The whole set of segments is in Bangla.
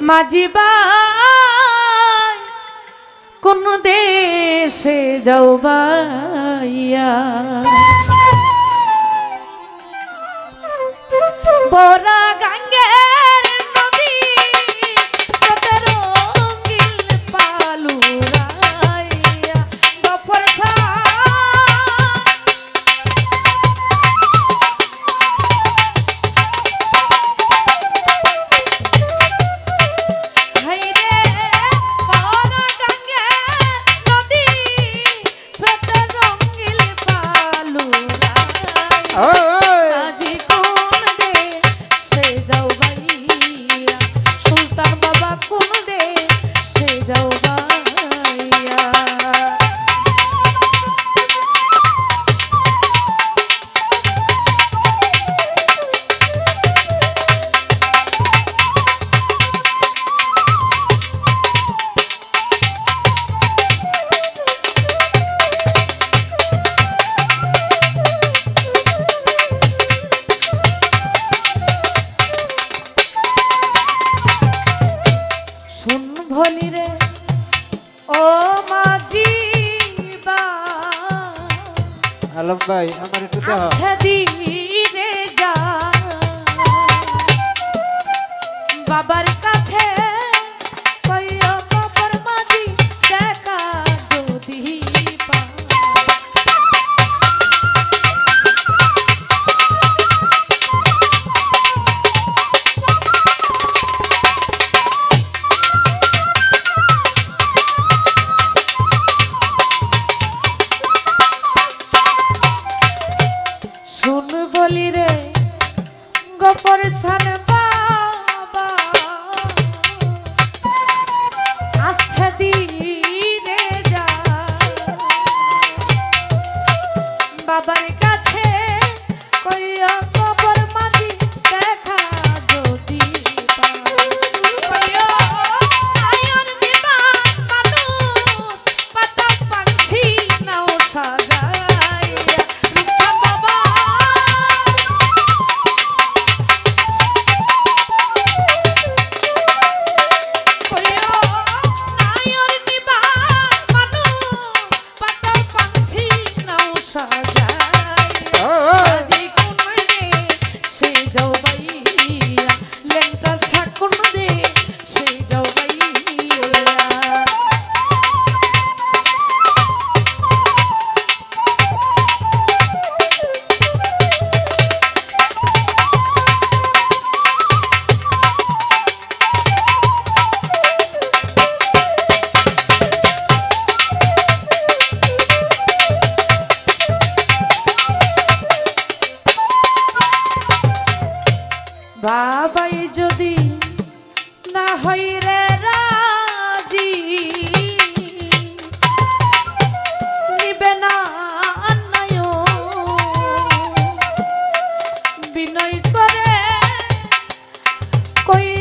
মাঝিবা কোন দেশে যাও বাইয়া পরাগ আলম ভাই আমার একটু দাও। বাবার কই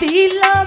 দিলা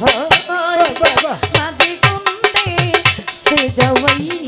মাঝে কুন্দে সে যাওয়াই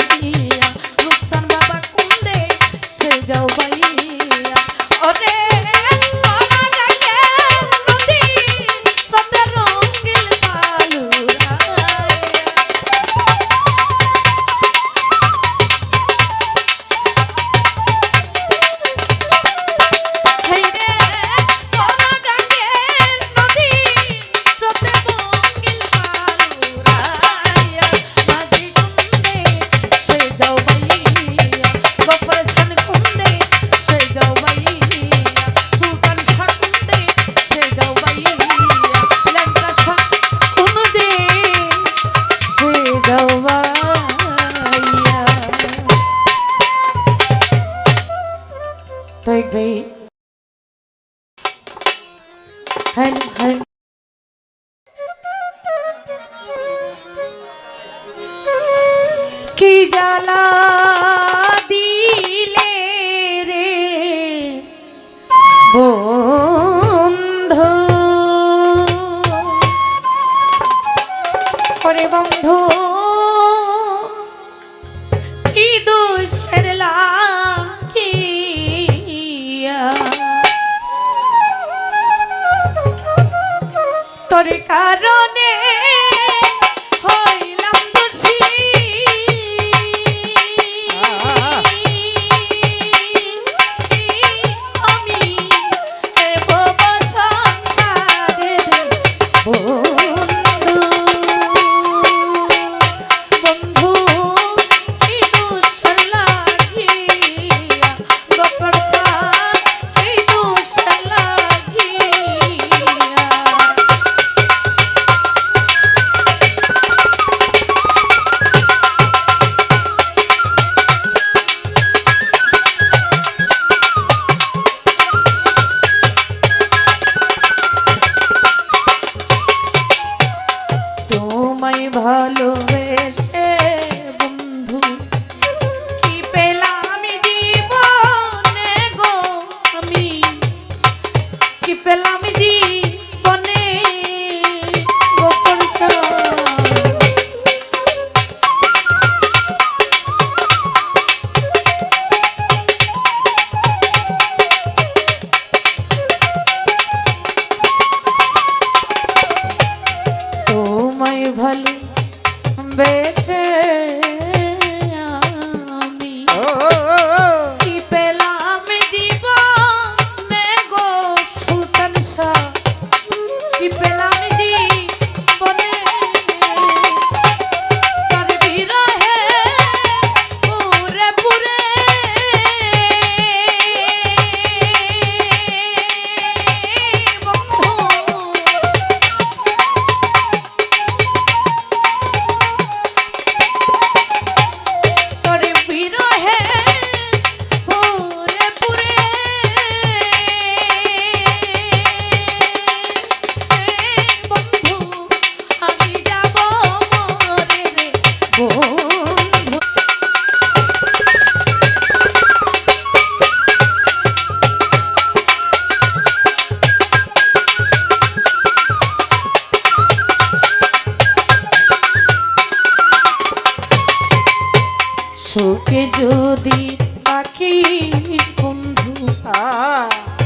তৈক ভাই হ্যাঁ হ্যাঁ কি জ্বালা দিলে রে? বন্ধু। করে বন্ধু কি দোষের লা তোর কারণে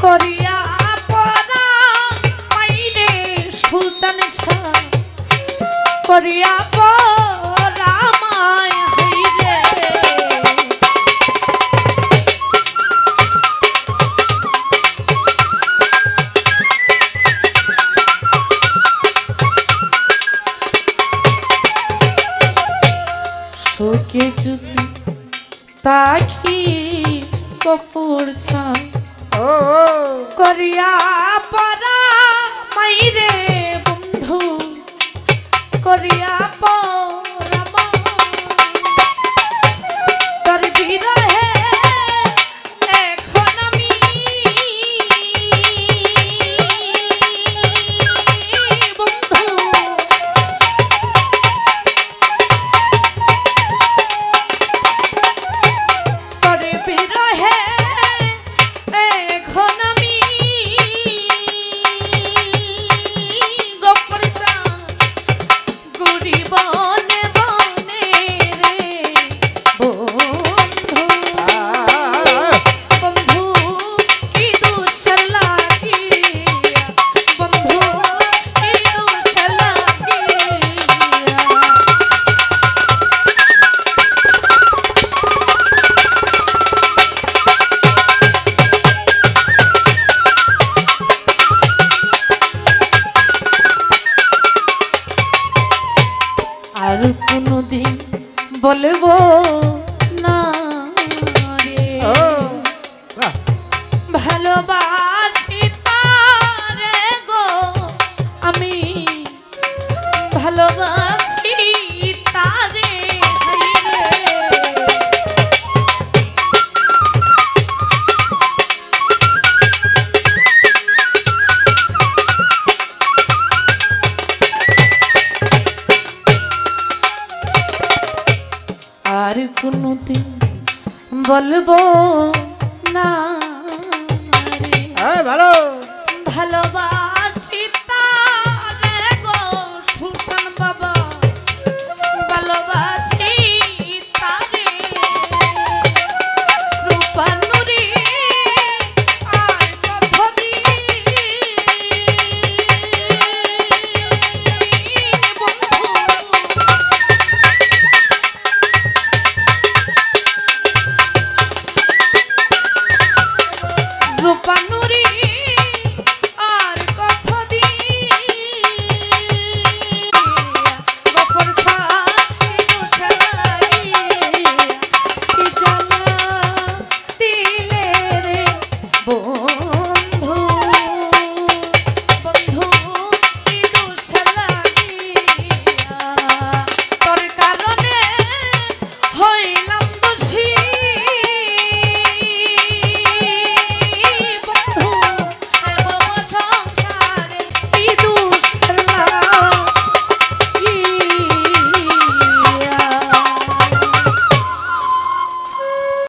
করিয়া পরাণ পাইরে সুলতান শাহ। করিয়া চোখে যদি পাখি কপুর ছাড় করিয়া পরা মাইরে বন্ধু করিয়া আর কোনদিন বলব না। হ্যাঁ, ভালো। ভালোবাস